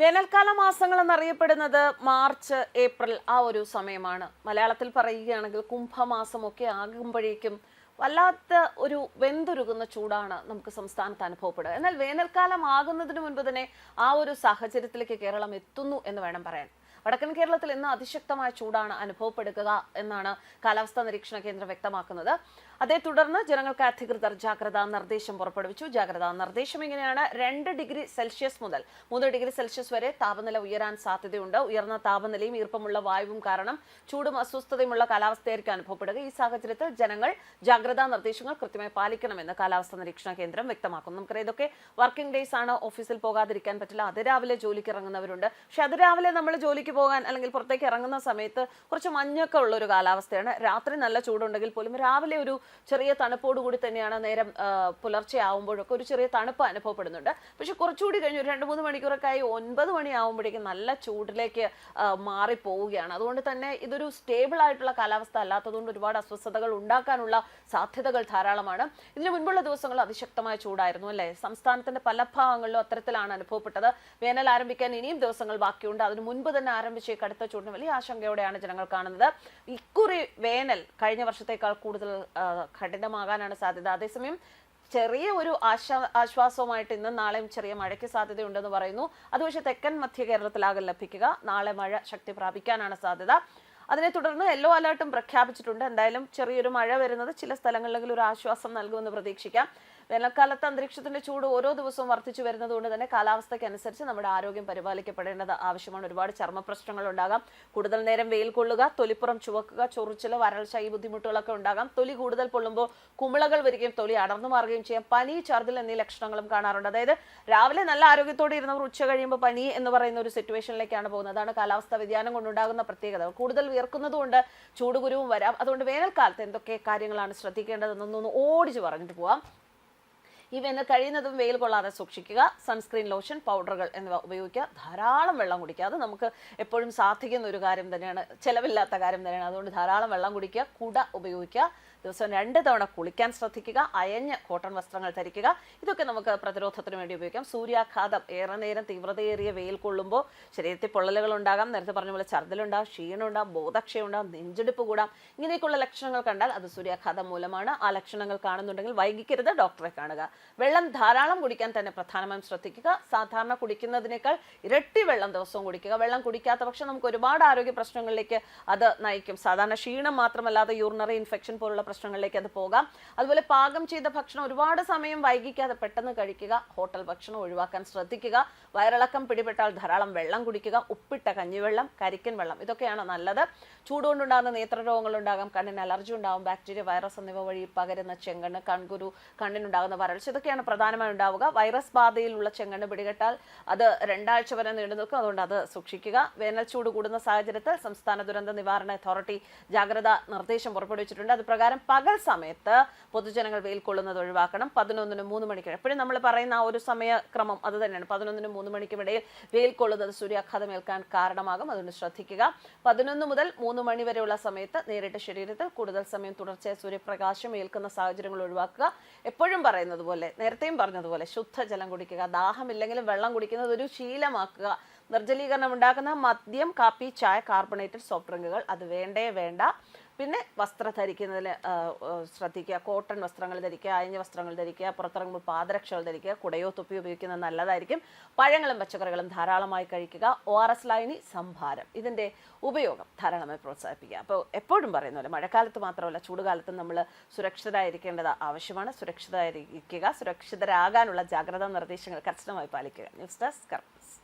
വേനൽക്കാല മാസങ്ങൾ എന്നറിയപ്പെടുന്നത് മാർച്ച് ഏപ്രിൽ ആ ഒരു സമയമാണ്. മലയാളത്തിൽ പറയുകയാണെങ്കിൽ കുംഭമാസമൊക്കെ ആകുമ്പോഴേക്കും വല്ലാത്ത ഒരു വെന്തുരുകുന്ന ചൂടാണ് നമുക്ക് സംസ്ഥാനത്ത് അനുഭവപ്പെടുക. എന്നാൽ വേനൽക്കാലം ആകുന്നതിന് മുൻപ് തന്നെ ആ ഒരു സാഹചര്യത്തിലേക്ക് കേരളം എത്തുന്നു എന്ന് വേണം പറയാൻ. വടക്കൻ കേരളത്തിൽ ഇന്ന് അതിശക്തമായ ചൂടാണ് അനുഭവപ്പെടുക എന്നാണ് കാലാവസ്ഥാ നിരീക്ഷണ കേന്ദ്രം വ്യക്തമാക്കുന്നത്. അതേ തുടർന്ന് ജനങ്ങൾക്ക് അധികൃതർ ജാഗ്രതാ നിർദ്ദേശം പുറപ്പെടുവിച്ചു. ജാഗ്രതാ നിർദ്ദേശം ഇങ്ങനെയാണ്. രണ്ട് ഡിഗ്രി സെൽഷ്യസ് മുതൽ മൂന്ന് ഡിഗ്രി സെൽഷ്യസ് വരെ താപനില ഉയരാൻ സാധ്യതയുണ്ട്. ഉയർന്ന താപനിലയും ഈർപ്പമുള്ള വായുവും കാരണം ചൂടും അസ്വസ്ഥതയുമുള്ള കാലാവസ്ഥയായിരിക്കും അനുഭവപ്പെടുക. ഈ സാഹചര്യത്തിൽ ജനങ്ങൾ ജാഗ്രതാ നിർദ്ദേശങ്ങൾ കൃത്യമായി പാലിക്കണമെന്ന് കാലാവസ്ഥാ നിരീക്ഷണ കേന്ദ്രം വ്യക്തമാക്കുന്നു. നമുക്കറിയാം ഇതൊക്കെ വർക്കിംഗ് ഡേയ്സ് ആണ്. ഓഫീസിൽ പോകാതിരിക്കാൻ പറ്റില്ല. അതിരാവിലെ ജോലിക്ക് ഇറങ്ങുന്നവരുണ്ട്. പക്ഷെ അതിരാവിലെ നമ്മൾ ജോലിക്ക് പോകാൻ അല്ലെങ്കിൽ പുറത്തേക്ക് ഇറങ്ങുന്ന സമയത്ത് കുറച്ച് മഞ്ഞൊക്കെ ഉള്ള ഒരു കാലാവസ്ഥയാണ്. രാത്രി നല്ല ചൂടുണ്ടെങ്കിൽ പോലും രാവിലെ ഒരു ചെറിയ തണുപ്പോട് കൂടി തന്നെയാണ് നേരം പുലർച്ചെ ആവുമ്പോഴൊക്കെ ഒരു ചെറിയ തണുപ്പ് അനുഭവപ്പെടുന്നുണ്ട്. പക്ഷെ കുറച്ചുകൂടി കഴിഞ്ഞ് ഒരു രണ്ട് മൂന്ന് മണിക്കൂറൊക്കെ ആയി ഒൻപത് മണി ആവുമ്പോഴേക്കും നല്ല ചൂടിലേക്ക് മാറി മാറിപ്പോവുകയാണ് അതുകൊണ്ട് തന്നെ ഇതൊരു സ്റ്റേബിൾ ആയിട്ടുള്ള കാലാവസ്ഥ അല്ലാത്തതുകൊണ്ട് ഒരുപാട് അസ്വസ്ഥതകൾ ഉണ്ടാക്കാനുള്ള സാധ്യതകൾ ധാരാളമാണ്. ഇതിനു മുൻപുള്ള ദിവസങ്ങൾ അതിശക്തമായ ചൂടായിരുന്നു അല്ലേ? സംസ്ഥാനത്തിന്റെ പല ഭാഗങ്ങളിലും അത്തരത്തിലാണ് അനുഭവപ്പെട്ടത്. വേനൽ ആരംഭിക്കാൻ ഇനിയും ദിവസങ്ങൾ ബാക്കിയുണ്ട്. അതിനു മുൻപ് തന്നെ ആരംഭിച്ച ഈ കടുത്ത ചൂടിന് വലിയ ആശങ്കയോടെയാണ് ജനങ്ങൾ കാണുന്നത്. ഇക്കുറി വേനൽ കഴിഞ്ഞ വർഷത്തേക്കാൾ കൂടുതൽ കഠിനമാകാനാണ് സാധ്യത. അതേസമയം ചെറിയ ഒരു ആശ്വാ ആശ്വാസവുമായിട്ട് ഇന്നും നാളെയും ചെറിയ മഴയ്ക്ക് സാധ്യതയുണ്ടെന്ന് പറയുന്നു. അത് പക്ഷേ തെക്കൻ മധ്യ കേരളത്തിലാകെ ലഭിക്കുക. നാളെ മഴ ശക്തി പ്രാപിക്കാനാണ് സാധ്യത. അതിനെ തുടർന്ന് യെല്ലോ അലേർട്ടും പ്രഖ്യാപിച്ചിട്ടുണ്ട്. എന്തായാലും ചെറിയൊരു മഴ വരുന്നത് ചില സ്ഥലങ്ങളിലെങ്കിലും ഒരു ആശ്വാസം നൽകുമെന്ന് പ്രതീക്ഷിക്കാം. വേനൽക്കാലത്ത് അന്തരീക്ഷത്തിന്റെ ചൂട് ഓരോ ദിവസവും വർദ്ധിച്ചു വരുന്നതുകൊണ്ട് തന്നെ കാലാവസ്ഥയ്ക്ക് അനുസരിച്ച് നമ്മുടെ ആരോഗ്യം പരിപാലിക്കപ്പെടേണ്ടത് ആവശ്യമാണ്. ഒരുപാട് ചർമ്മ പ്രശ്നങ്ങൾ ഉണ്ടാകാം. കൂടുതൽ നേരം വെയിൽ കൊള്ളുക തൊലിപ്പുറം ചുവക്കുക ചൊറിച്ചിൽ വരൾച്ച ഈ ബുദ്ധിമുട്ടുകളൊക്കെ ഉണ്ടാകാം. തൊലി കൂടുതൽ പൊള്ളുമ്പോൾ കുമിളകൾ വരികയും തൊലി അടർന്നു മാറുകയും ചെയ്യാം. പനി ഛർദിൽ എന്നീ ലക്ഷണങ്ങളും കാണാറുണ്ട്. അതായത് രാവിലെ നല്ല ആരോഗ്യത്തോടെ ഇരുന്നവർ ഉച്ച കഴിയുമ്പോൾ പനി എന്ന് പറയുന്ന ഒരു സിറ്റുവേഷനിലേക്കാണ് പോകുന്നത്. അതാണ് കാലാവസ്ഥാ വ്യതിയാനം കൊണ്ടുണ്ടാകുന്ന പ്രത്യേകത. കൂടുതൽ വിയർക്കുന്നതുകൊണ്ട് ചൂടുകുരുവും വരാം. അതുകൊണ്ട് വേനൽക്കാലത്ത് എന്തൊക്കെ കാര്യങ്ങളാണ് ശ്രദ്ധിക്കേണ്ടതെന്നൊന്ന് ഓടിച്ചു പറഞ്ഞിട്ട് പോവാം. വേനൽ കഴിയുന്നതും വെയിൽ കൊള്ളാതെ സൂക്ഷിക്കുക സൺസ്ക്രീൻ ലോഷൻ പൗഡറുകൾ എന്നിവ ഉപയോഗിക്കുക. ധാരാളം വെള്ളം കുടിക്കുക. അത് നമുക്ക് എപ്പോഴും സാധിക്കുന്ന ഒരു കാര്യം തന്നെയാണ്. ചിലവില്ലാത്ത കാര്യം തന്നെയാണ്. അതുകൊണ്ട് ധാരാളം വെള്ളം കുടിക്കുക കുട ഉപയോഗിക്കുക. ദിവസം രണ്ട് തവണ കുളിക്കാൻ ശ്രദ്ധിക്കുക അയഞ്ഞ കോട്ടൺ വസ്ത്രങ്ങൾ ധരിക്കുക. ഇതൊക്കെ നമുക്ക് പ്രതിരോധത്തിന് വേണ്ടി ഉപയോഗിക്കാം. സൂര്യാഘാതം ഏറെ നേരം തീവ്രതയേറിയ വെയിൽ കൊള്ളുമ്പോൾ ശരീരത്തിൽ പൊള്ളലുകൾ ഉണ്ടാകാം. നേരത്തെ പറഞ്ഞ പോലെ ഛർദിലുണ്ടാകും ക്ഷീണമുണ്ടാകും ബോധക്ഷയം ഉണ്ടാകും നെഞ്ചെടുപ്പ് കൂടാം. ഇങ്ങനെയൊക്കെയുള്ള ലക്ഷണങ്ങൾ കണ്ടാൽ അത് സൂര്യാഘാതം മൂലമാണ്. ആ ലക്ഷണങ്ങൾ കാണുന്നുണ്ടെങ്കിൽ വൈകിക്കരുത്. ഡോക്ടറെ കാണുക. വെള്ളം ധാരാളം കുടിക്കാൻ തന്നെ പ്രധാനമായും ശ്രദ്ധിക്കുക. സാധാരണ കുടിക്കുന്നതിനേക്കാൾ ഇരട്ടി വെള്ളം ദിവസവും കുടിക്കുക. വെള്ളം കുടിക്കാത്ത പക്ഷം നമുക്ക് ഒരുപാട് ആരോഗ്യ പ്രശ്നങ്ങളിലേക്ക് അത് നയിക്കും. സാധാരണ ക്ഷീണം മാത്രമല്ലാതെ യൂറിനറി ഇൻഫെക്ഷൻ പോലുള്ള പ്രശ്നങ്ങളിലേക്ക് അത് പോകാം. അതുപോലെ പാകം ചെയ്ത ഭക്ഷണം ഒരുപാട് സമയം വൈകിക്കാതെ പെട്ടെന്ന് കഴിക്കുക. ഹോട്ടൽ ഭക്ഷണം ഒഴിവാക്കാൻ ശ്രദ്ധിക്കുക. വയറിളക്കം പിടിപെട്ടാൽ ധാരാളം വെള്ളം കുടിക്കുക. ഉപ്പിട്ട കഞ്ഞിവെള്ളം കരിക്കൻ വെള്ളം ഇതൊക്കെയാണ് നല്ലത്. ചൂടുകൊണ്ടുണ്ടാകുന്ന നേത്രരോഗങ്ങൾ ഉണ്ടാകാം. കണ്ണിന് അലർജി ഉണ്ടാകും ബാക്ടീരിയ വൈറസ് എന്നിവ വഴി പകരുന്ന ചെങ്കണ്ണ് കൺകുരു കണ്ണിനുണ്ടാകുന്ന വരൾച്ച ഇതൊക്കെയാണ് പ്രധാനമായി ഉണ്ടാവുക വൈറസ് ബാധയിലുള്ള ചെങ്കണ്ണ് പിടികെട്ടാൽ അത് രണ്ടാഴ്ച വരെ നീണ്ടുനിൽക്കും അതുകൊണ്ട് അത് സൂക്ഷിക്കുക. വേനൽ ചൂട് കൂടുന്ന സാഹചര്യത്തിൽ സംസ്ഥാന ദുരന്ത നിവാരണ അതോറിറ്റി ജാഗ്രതാ നിർദ്ദേശം പുറപ്പെടുവിച്ചിട്ടുണ്ട്. അത് പ്രകാരം പകൽ സമയത്ത് പൊതുജനങ്ങൾ വെയിൽ കൊള്ളുന്നത് ഒഴിവാക്കണം. പതിനൊന്നിനും മൂന്ന് മണിക്ക് എപ്പോഴും നമ്മൾ പറയുന്ന ആ ഒരു സമയക്രമം അത് തന്നെയാണ്. പതിനൊന്നിനും മൂന്ന് മണിക്കും ഇടയിൽ വെയിൽ കൊള്ളുന്നത് സൂര്യാഘാതം ഏൽക്കാൻ കാരണമാകും. അതുകൊണ്ട് ശ്രദ്ധിക്കുക. പതിനൊന്ന് മുതൽ മൂന്ന് മണി വരെയുള്ള സമയത്ത് നേരിട്ട് ശരീരത്തിൽ കൂടുതൽ സമയം തുടർച്ചയായ സൂര്യപ്രകാശം ഏൽക്കുന്ന സാഹചര്യങ്ങൾ ഒഴിവാക്കുക. എപ്പോഴും പറയുന്നത് പോലെ നേരത്തെയും പറഞ്ഞതുപോലെ ശുദ്ധജലം കുടിക്കുക ദാഹമില്ലെങ്കിലും വെള്ളം കുടിക്കുന്നത് ഒരു ശീലമാക്കുക നിർജലീകരണം ഉണ്ടാക്കുന്ന മദ്യം കാപ്പി ചായ കാർബണേറ്റഡ് സോഫ്റ്റ് ഡ്രിങ്കുകൾ അത് വേണ്ടേ വേണ്ട. പിന്നെ വസ്ത്രം ധരിക്കുന്നതിൽ ശ്രദ്ധിക്കുക. കോട്ടൺ വസ്ത്രങ്ങൾ ധരിക്കുക അയഞ്ഞ വസ്ത്രങ്ങൾ ധരിക്കുക പുറത്തിറങ്ങുമ്പോൾ പാദരക്ഷകൾ ധരിക്കുക കുടയോ തൊപ്പി ഉപയോഗിക്കുന്നത് നല്ലതായിരിക്കും. പഴങ്ങളും പച്ചക്കറികളും ധാരാളമായി കഴിക്കുക. ഒ ആർ എസ് ലൈനി സംഭാരം. ഇതിന്റെ ഉപയോഗം ധാരാളമായി പ്രോത്സാഹിപ്പിക്കുക. അപ്പോൾ എപ്പോഴും പറയുന്ന പോലെ മഴക്കാലത്ത് മാത്രമല്ല ചൂടുകാലത്തും നമ്മൾ സുരക്ഷിതരായിരിക്കേണ്ടത് ആവശ്യമാണ്. സുരക്ഷിതരായിരിക്കുക സുരക്ഷിതരാകാനുള്ള ജാഗ്രതാ നിർദ്ദേശങ്ങൾ കർശനമായി പാലിക്കുക. News desk കർമ്മസ്